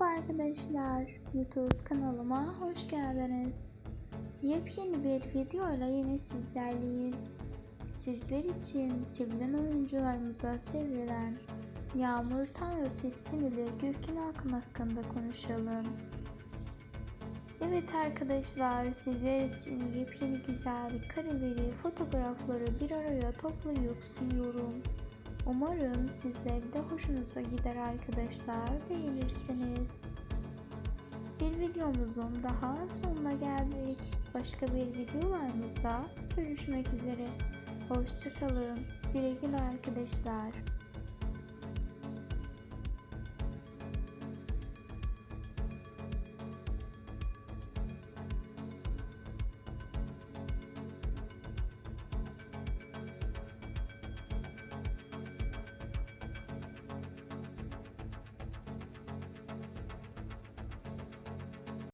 Merhaba arkadaşlar, YouTube kanalıma hoş geldiniz. Yepyeni bir videoyla yine sizlerleyiz. Sizler için sevilen oyuncularımıza çevrilen Yağmur Tanrı Sevsin ile Gökhan Akın hakkında konuşalım. Evet arkadaşlar sizler için yepyeni güzel kareleri, fotoğrafları bir araya toplayıp sunuyorum. Umarım sizler de hoşunuza gider arkadaşlar beğenirsiniz. Bir videomuzun daha sonuna geldik. Başka bir videolarımızda görüşmek üzere. Hoşçakalın. Güle güle arkadaşlar.